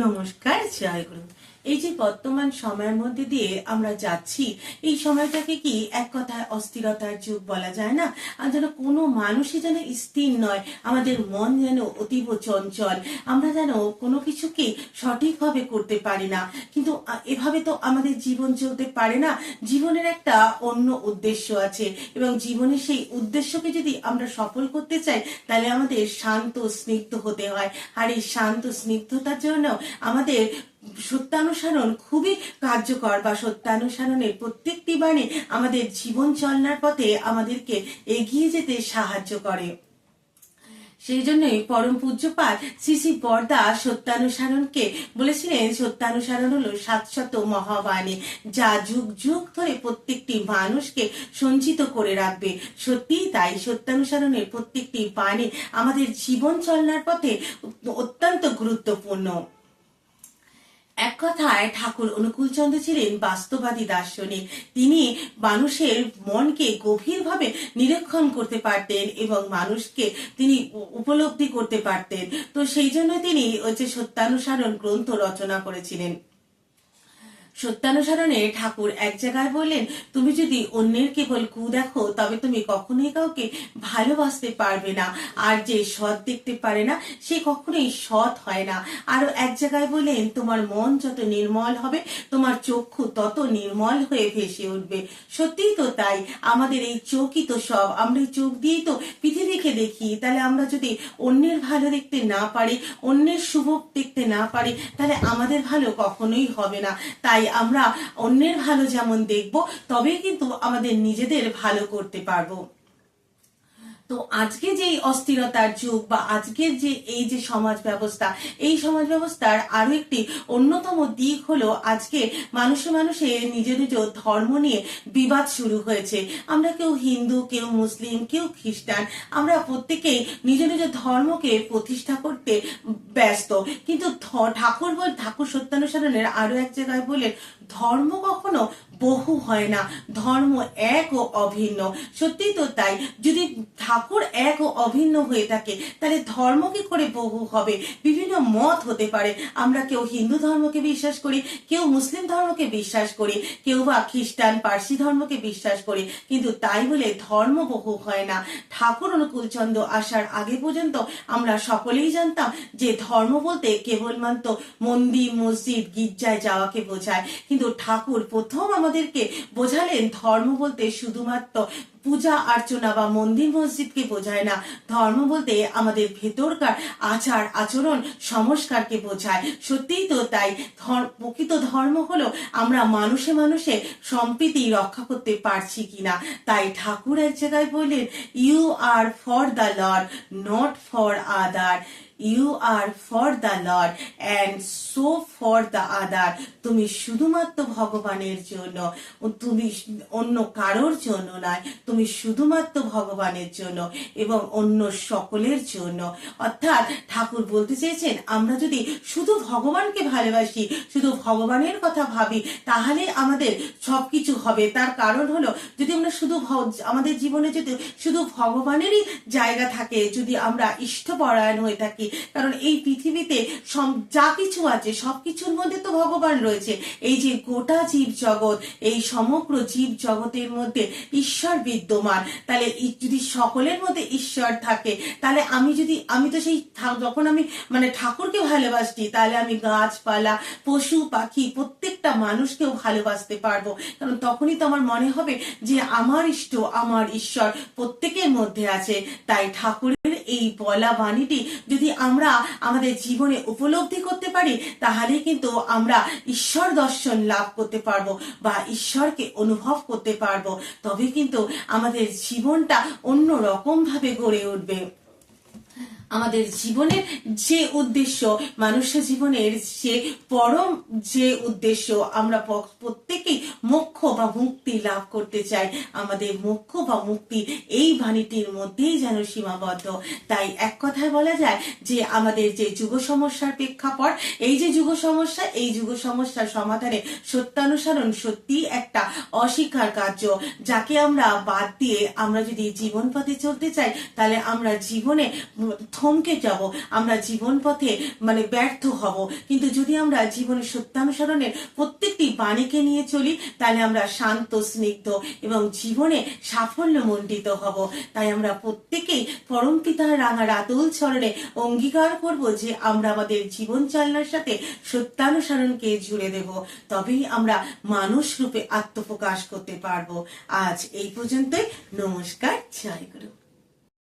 নমস্কার জয় গুরু। এই যে বর্তমান সময়ের মধ্যে দিয়ে আমরা যাচ্ছি, এই সময়টাকে কি এক কথায় অস্থিরতার যুগ বলা যায় না? আর যেন কোনো মানুষই যেন স্থির নয়, আমাদের মন যেন অতীব চঞ্চল, আমরা যেন কোনো কিছুকে সঠিকভাবে করতে পারি না। কিন্তু এভাবে তো আমাদের জীবন চলতে পারে না। জীবনের একটা অন্য উদ্দেশ্য আছে এবং জীবনের সেই উদ্দেশ্যকে যদি আমরা সফল করতে চাই, তাহলে আমাদের শান্ত, স্নিগ্ধ হতে হয়। আর এই শান্ত, স্নিগ্ধতার জন্য আমাদের সত্যানুসরণ খুবই কার্যকর বা সত্যানুসরণের প্রত্যেকটি বাণী আমাদের জীবন চলনার পথে আমাদেরকে এগিয়ে যেতে সাহায্য করে। সেই জন্যই পরম পূজ্যপাল শ্রী শ্রী বরদা সত্যানুসরণকে বলেছিলেন, সত্যানুসরণ হলো শাশ্বত মহাবাণী, যা যুগ যুগ ধরে প্রত্যেকটি মানুষকে সঞ্চিত করে রাখবে। সত্যিই তাই সত্যানুসরণের প্রত্যেকটি বাণী আমাদের জীবন চলনার পথে অত্যন্ত গুরুত্বপূর্ণ। কথায় ঠাকুর অনুকূলচন্দ্র ছিলেন বাস্তবাদী দার্শনিক। তিনি মানুষের মনকে গভীরভাবে নিরীক্ষণ করতে পারতেন এবং মানুষকে তিনি উপলব্ধি করতে পারতেন। তো সেই জন্য তিনি হচ্ছে সত্যানুসারণ গ্রন্থ রচনা করেছিলেন। সত্যানুসরণে ঠাকুর এক জায়গায় বললেন, তুমি যদি অন্যের কেবল কু দেখো, তবে তুমি কখনোই কাউকে ভালোবাসতে পারবে না। আর যে সৎ দেখতে পারে না, সে কখনোই সৎ হয় না। আরও এক জায়গায় বললেন, তোমার মন যত নির্মল হবে, তোমার চক্ষু তত নির্মল হয়ে ভেসে উঠবে। সত্যিই তো তাই, আমাদের এই চোখই তো সব। আমরা চোখ দিয়েই তো পৃথিবীকে দেখি। তাহলে আমরা যদি অন্যের ভালো দেখতে না পারি, অন্যের শুভ দেখতে না পারি, তাহলে আমাদের ভালো কখনোই হবে না। তাই আমরা অন্যের ভালো যেমন দেখব তবেই কিন্তু আমাদের নিজেদের ভালো করতে পারব। তো আজকে যে অস্থিরতার যুগ বা আজকের যে এই যে সমাজ ব্যবস্থা, এই সমাজ ব্যবস্থার আরও একটি অন্যতম দিক হলো আজকে মানুষে মানুষে নিজ নিজ ধর্ম নিয়ে বিবাদ শুরু হয়েছে। আমরা কেউ হিন্দু, কেউ মুসলিম, কেউ খ্রিস্টান, আমরা প্রত্যেকেই নিজ নিজ ধর্মকে প্রতিষ্ঠা করতে ব্যস্ত। কিন্তু ঠাকুর বল, ঠাকুর সত্যানুসরণের আরও এক জায়গায় বলেন ধর্ম কখনো বহু হয় না, ধর্ম এক ও অভিন্ন। সত্যি তো তাই, যদি ঠাকুর এক ও অভিন্ন হয়ে থাকে। তাহলে ধর্ম কি করে বহু হবে? বিভিন্ন মত হতে পারে। আমরা কেউ হিন্দু ধর্মকে বিশ্বাস করি, কেউ মুসলিম ধর্মকে বিশ্বাস করি, কেউ বা খ্রিস্টান, পার্সি ধর্মকে বিশ্বাস করি, কিন্তু তাই বলে ধর্ম বহু হয় না। ঠাকুর অনুকূলচন্দ্র আসার আগে পর্যন্ত আমরা সকলেই জানতাম যে ধর্ম বলতে কেবলমাত্র মন্দির, মসজিদ, গির্জায় যাওয়াকে বোঝায়। কিন্তু ঠাকুর প্রথম আমাদেরকে বোঝালেন ধর্ম বলতে শুধুমাত্র পূজা অর্চনা বা মন্দির মসজিদকে বোঝায় না। ধর্ম বলতে আমাদের ভেতরকার আচার, আচরণ, সংস্কারকে বোঝায়। সত্যিই তো তাই। প্রকৃত ধর্ম হলো আমরা মানুষে মানুষে সম্প্রীতি রক্ষা করতে পারছি কিনা। তাই ঠাকুর এক জায়গায় বললেন you are for the lord not for other you are for the lord and so for the other তুমি শুধুমাত্র ভগবানের জন্য, তুমি অন্য কারোর জন্য নয়, তুমি শুধুমাত্র ভগবানের জন্য এবং অন্য সকলের জন্য। অর্থাৎ ঠাকুর বলতে চেয়েছেন, আমরা যদি শুধু ভগবানকে ভালোবাসি, শুধু ভগবানের কথা ভাবি, তাহলে আমাদের সব কিছু হবে। তার কারণ হলো, যদি আমরা শুধু আমাদের জীবনে যদি শুধু ভগবানেরই জায়গা থাকে, যদি আমরা ইষ্টপরায়ণ হয়ে থাকি কারণ এই পৃথিবীতে সম- যা কিছু আছে সবকিছুর মধ্যে তো ভগবান রয়েছে। এই যে গোটা জীব জগৎ এই সমগ্র জীব জগতের মধ্যে ঈশ্বর বিদ্যমান, তাহলে যদি সকলের মধ্যে ঈশ্বর থাকে, তাহলে আমি যদি, আমি তো সেই যখন আমি মানে ঠাকুরকে ভালোবাসছি, তাহলে আমি গাছপালা, পশু, পাখি, প্রত্যেকটা মানুষকেও ভালোবাসতে পারব। কারণ তখনই তো আমার মনে হবে যে আমার ইষ্ট, আমার ঈশ্বর প্রত্যেকের মধ্যে আছে। তাই ঠাকুরের এই বলা বাণীটি যদি আমরা আমাদের জীবনে উপলব্ধি করতে পারি তাহলে কিন্তু আমরা ঈশ্বর দর্শন লাভ করতে পারব বা ঈশ্বরকে অনুভব করতে পারব। তবে কিন্তু আমাদের জীবনটা অন্য রকম ভাবে গড়ে উঠবে। আমাদের জীবনের যে উদ্দেশ্য মানুষের জীবনের যে পরম যে উদ্দেশ্য, আমরা প্রত্যেকেই মোক্ষ বা মুক্তি লাভ করতে চাই আমাদের মোক্ষ বা মুক্তি এই বাণীটির মধ্যেই যেন সীমাবদ্ধ। তাই এক কথায় বলা যায় যে, আমাদের যে যুগ সমস্যার প্রেক্ষাপট, এই যে যুগ সমস্যা, এই যুগ সমস্যার সমাধানে সত্যানুসরণ সত্যি একটা অস্বীকার কার্য, যাকে আমরা বাদ দিয়ে আমরা যদি জীবন পথে চলতে চাই, তাহলে আমরা জীবনে থমকে যাব, আমরা জীবন পথে মানে ব্যর্থ হব। কিন্তু যদি আমরা জীবনের সত্যানুসরণের প্রত্যেকটি বাণীকে নিয়ে চলি, তাহলে আমরা শান্ত, স্নিগ্ধ এবং জীবনে সাফল্য মণ্ডিত হব। তাই আমরা প্রত্যেকেই পরম পিতার রাঙা রাতুল চরণে অঙ্গীকার করব যে আমরা আমাদের জীবন চালনার সাথে সত্যানুসরণকে জুড়ে দেব। তবেই আমরা মানুষ রূপে আত্মপ্রকাশ করতে পারব। আজ এই পর্যন্তই। নমস্কার। জয় গুরু।